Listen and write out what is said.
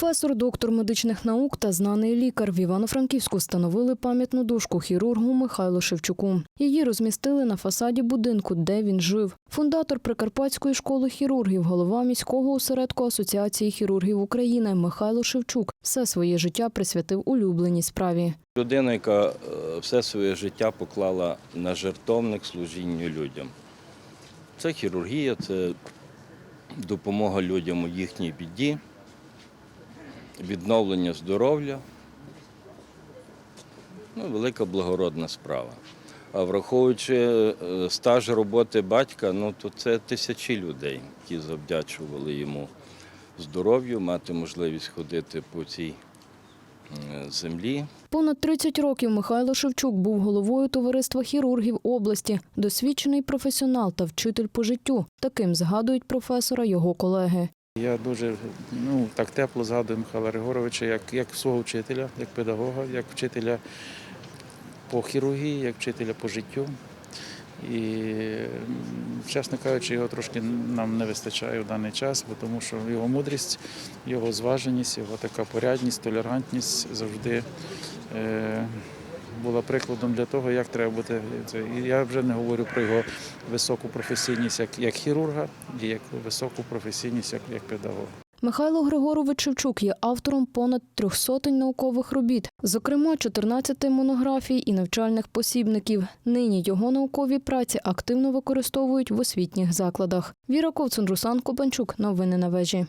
Професор, доктор медичних наук та знаний лікар в Івано-Франківську встановили пам'ятну дошку хірургу Михайлу Шевчуку. Її розмістили на фасаді будинку, де він жив. Фундатор Прикарпатської школи хірургів, голова міського осередку Асоціації хірургів України Михайло Шевчук все своє життя присвятив улюбленій справі. Людина, яка е, все своє життя поклала на жертовник служінню людям. Це хірургія, це допомога людям у їхній біді, відновлення здоров'я. Ну, велика благородна справа. А враховуючи е, стаж роботи батька, ну то це тисячі людей, які завдячували йому здоров'ю, мати можливість ходити по цій е, землі, Понад 30 років Михайло Шевчук був головою товариства хірургів області, досвідчений професіонал та вчитель по життю. Таким згадують професора його колеги. Я дуже ну, так тепло згадую Михайла Григоровича як, як свого вчителя, як педагога, як вчителя по хірургії, як вчителя по життю. І, чесно кажучи, його трошки нам не вистачає в даний час, бо тому що його мудрість, його зваженість, його така порядність, толерантність завжди е, була прикладом для того, як треба бути. І я вже не говорю про його високу професійність як, як хірурга, і як високу професійність як, як педагога. Михайло Григорович Шевчук є автором понад трьох сотень наукових робіт, зокрема 14 монографій і навчальних посібників. Нині його наукові праці активно використовують в освітніх закладах. Віра Ковцун, Руслан Кобанчук. Новини на вежі.